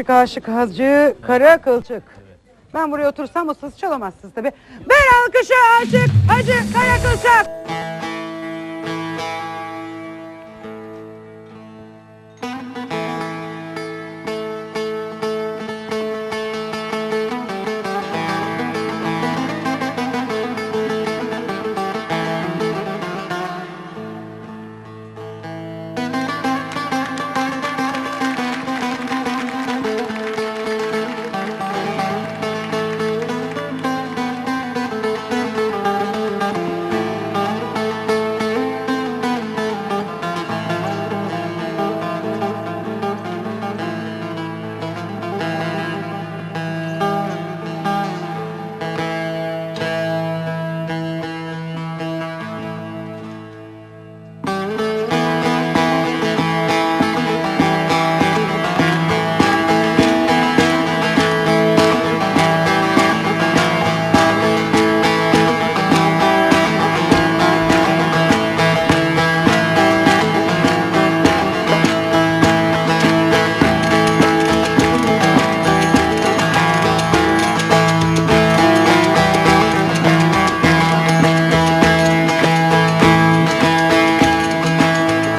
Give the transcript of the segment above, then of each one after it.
Aşık hacı kara kılçık. Ben buraya otursam o siz çalamazsınız tabi. Ben alkışı aşık hacı kara kılçık.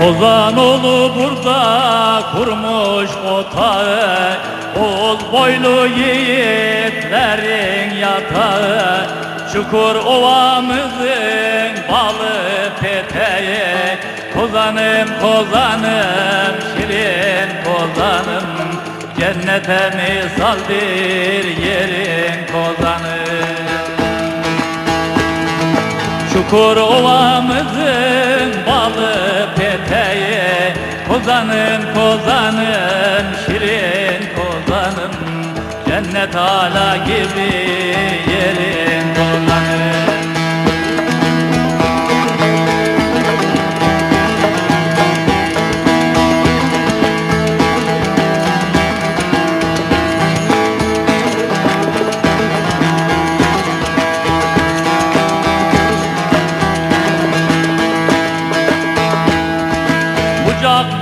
Kozanoğlu burada kurmuş otağı Oğul boylu yiğitlerin yatağı. Çukur ovamızın balı peteği. Kozanım kozanım şirin kozanım. Cennete misal bir yerin kozanım Çukur ovamızın Kozanım kozanım şirin kozanım Cennet hala gibi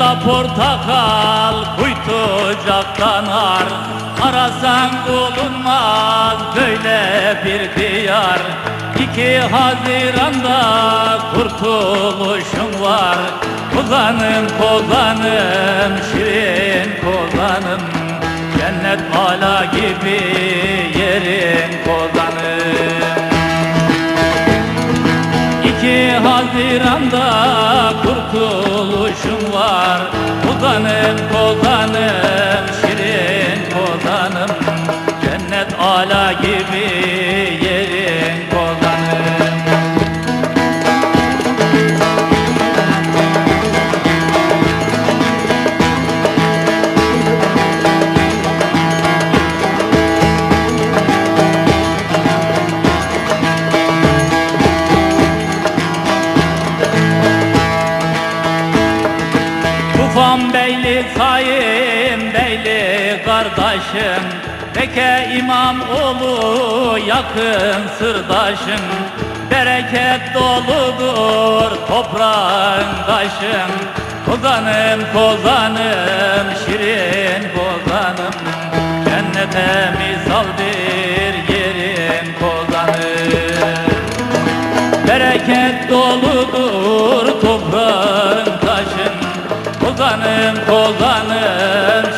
Bucakta portakal, kuytucakta nar Arasan bulunmaz böyle bir diyar. İki Haziran'da kurtuluşum var. Kozanım kozanım şirin kozanım Cennet hala gibi yerin kozanım İki Haziran'da kurtuluşum var. Kozanım kozanım Kardeşim Beke İmam oğlu yakın sırdaşım. Bereket doludur toprağın taşım Kozanım kozanım şirin kozanım. Cennete misal bir yerin kozanım. Bereket doludur toprağın taşın Kozanım kozanım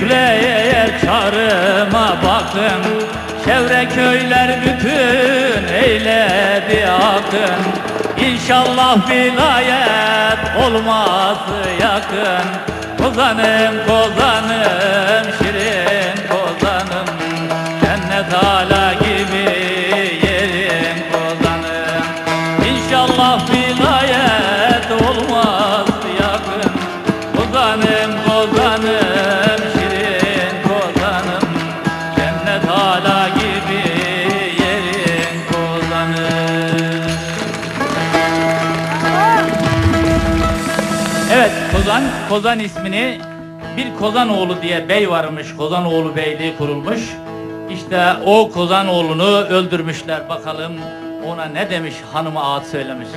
yükleyer çarıma bakın Çevre köyler bütün eyledi akın. İnşallah vilayet olması yakın. Kozanım kozanım Kozan, Kozan ismini bir Kozanoğlu diye bey varmış. Kozanoğlu beyliği kurulmuş. İşte o Kozanoğlu'nu öldürmüşler. Bakalım ona ne demiş hanıma ağıt söylemiş.